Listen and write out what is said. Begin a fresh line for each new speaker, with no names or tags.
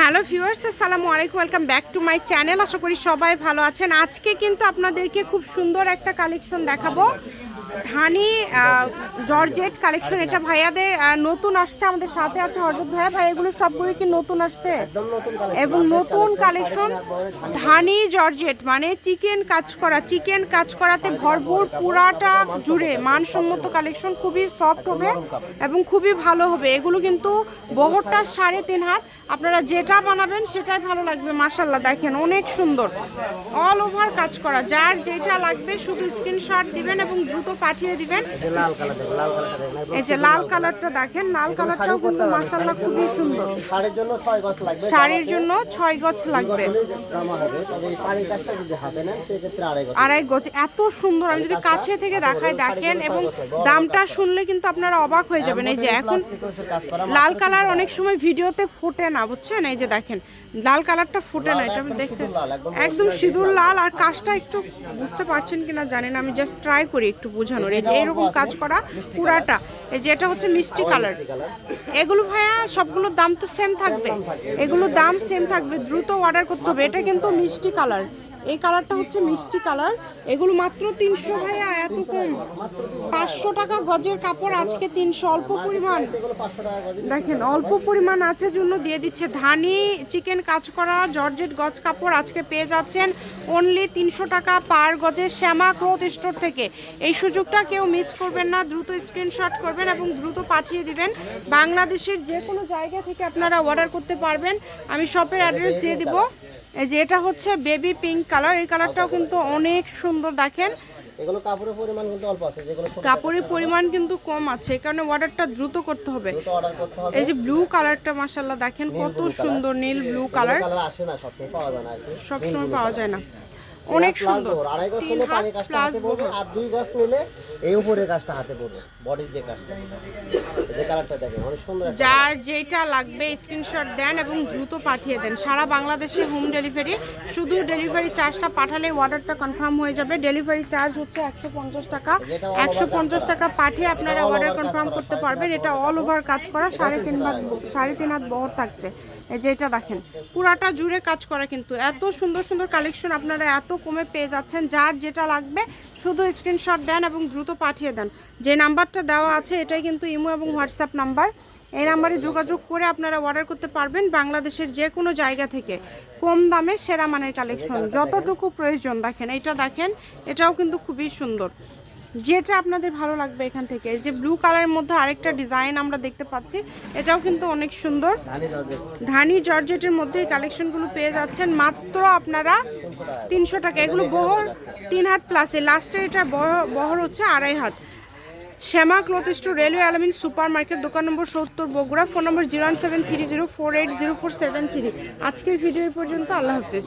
Hello viewers, আসসালামু আলাইকুম, welcome back to my channel. আশা করি সবাই ভালো আছেন। আজকে কিন্তু আপনাদেরকে খুব সুন্দর একটা কালেকশন দেখাবো। ধানি জর্জেট কালেকশন এটা ভাইয়াদের নতুন আসছে আমাদের সাথে আছে হরজত ভাইয়া। ভাই এগুলো সবগুলো কি নতুন আসছে? এবং নতুন কালেকশন ধানি জর্জেট মানে চিকেন কাজ করা চিকেন কাজ করাতে ভরপুর পুরাটা জুড়ে মানসম্মত কালেকশন খুবই সফট হবে এবং খুবই ভালো হবে। এগুলো কিন্তু বহরটা সাড়ে তিন হাত। আপনারা যেটা বানাবেন সেটাই ভালো লাগবে মাসাল্লাহ দেখেন অনেক সুন্দর। অল ওভার কাজ করা যার যেটা লাগবে শুধু স্ক্রিনশট দিবেন এবং দ্রুত পাঠিয়ে দিবেন।
লাল কালারটা
এই যে লাল কালারটা দেখেন লাল কালারটাও কিন্তু মাসাল্লাহ খুবই সুন্দর।
শাড়ির জন্য ছয়
গছ লাগবে
আড়াই গজ।
এত সুন্দর। আমি যদি কাছে থেকে দেখাই দেখেন এবং দামটা শুনলে কিন্তু আপনারা অবাক হয়ে যাবেন। এই যে এখন লাল কালার অনেক সময় ভিডিওতে ফোটে না বুঝছেন? এই যে দেখেন লাল কালারটা ফোটে না এটা আমি দেখতে একদম সিঁদুর লাল আর কাজটা একটু বুঝতে পারছেন কিনা জানেন আমি জাস্ট ট্রাই করি একটু বোঝানোর এই যে এরকম কাজ করা পুরাটা। এই যে এটা হচ্ছে মিষ্টি কালার। এগুলো ভাইয়া সবগুলোর দাম তো সেম থাকবে। এগুলোর দাম সেম থাকবে। দ্রুত অর্ডার করতে হবে। এটা কিন্তু মিষ্টি কালার। এই কালারটা হচ্ছে মিষ্টি কালার। এগুলো মাত্র তিনশো ভাইয়া, এত কম। পাঁচশো টাকা গজের কাপড়, আজকে তিনশো, অল্প পরিমাণ। দেখেন, অল্প পরিমাণ আছে জন্য দিয়ে দিচ্ছে ধানি, চিকেন কাজ করা জর্জেট গজ কাপড় আজকে পেয়ে যাচ্ছেন অনলি তিনশো টাকা পার গজে শ্যামা ক্লোথ স্টোর থেকে। এই সুযোগটা কেউ মিস করবেন না, দ্রুত স্ক্রিনশট করবেন এবং দ্রুত পাঠিয়ে দিবেন। বাংলাদেশের যে কোনো জায়গা থেকে আপনারা অর্ডার করতে পারবেন। আমি শপের অ্যাড্রেস দিয়ে দিব। এই যে এটা হচ্ছে বেবি পিঙ্ক কালার এই কালারটাও কিন্তু অনেক সুন্দর দেখেন।
এগুলো কাপড়ের পরিমাণ কিন্তু অল্প আছে যেগুলো
কাপড়ের পরিমাণ কিন্তু কম আছে এই কারণে অর্ডারটা দ্রুত করতে হবে। এই যে ব্লু কালারটা মাশাল্লাহ দেখেন কত সুন্দর নীল ব্লু কালার
কালার আসে না সবসময় পাওয়া যায় না আর কি।
সব সময় পাওয়া যায় না। অনেক সুন্দর।
আড়াই গজ নিলে
হাত
কাজটা হাতে পড়বে আর দুই গজ নিলে এই উপরের কাজটা হাতে পড়বে বডির যে কাজটা। যে কালারটা দেখেন অনেক সুন্দর
যার যেটা লাগবে স্ক্রিনশট দেন এবং দ্রুত পাঠিয়ে দেন। সারা বাংলাদেশে হোম ডেলিভারি শুধু ডেলিভারি চার্জটা পাঠালে অর্ডারটা কনফার্ম হয়ে যাবে। ডেলিভারি চার্জ হচ্ছে একশো পঞ্চাশ টাকা। একশো পঞ্চাশ টাকা পাঠিয়ে আপনারা অর্ডার কনফার্ম করতে পারবেন। এটা অল ওভার কাজ করা সাড়ে তিন হাত সাড়ে তিন হাত বহর থাকছে। এই যে এটা দেখেন পুরাটা জুড়ে কাজ করা কিন্তু। এত সুন্দর সুন্দর কালেকশন আপনারা এত কমে পেয়ে যাচ্ছেন, যার যেটা লাগবে শুধু স্ক্রিনশট দেন এবং দ্রুত পাঠিয়ে দেন। যে নাম্বারটা দেওয়া আছে, এটাই কিন্তু ইমো এবং হোয়াটসঅ্যাপ নাম্বার। এই নাম্বারে যোগাযোগ করে আপনারা অর্ডার করতে পারবেন বাংলাদেশের যে কোনো জায়গা থেকে। কম দামে সেরা মানের কালেকশন যতটুকু প্রয়োজন, দেখেন, এটা দেখেন, এটাও কিন্তু খুবই সুন্দর। যেটা আপনাদের ভালো লাগবে এখান থেকে। যে ব্লু কালারের মধ্যে আরেকটা ডিজাইন আমরা দেখতে পাচ্ছি, এটাও কিন্তু অনেক সুন্দর।
ধানি
জর্জেটের মধ্যে এই কালেকশনগুলো পেয়ে যাচ্ছেন। মাত্র আপনারা তিনশো টাকা। এগুলো বহর তিন হাত প্লাসে লাস্টের এটা বহ- বহর হচ্ছে আড়াই হাত। Shyama cloth store, railway Alamin super market দোকান নম্বর সত্তর, Bogura. Phone number zero one seven three zero four eight zero four seven three. আজকের ভিডিও পর্যন্ত। আল্লাহ হাফিজ।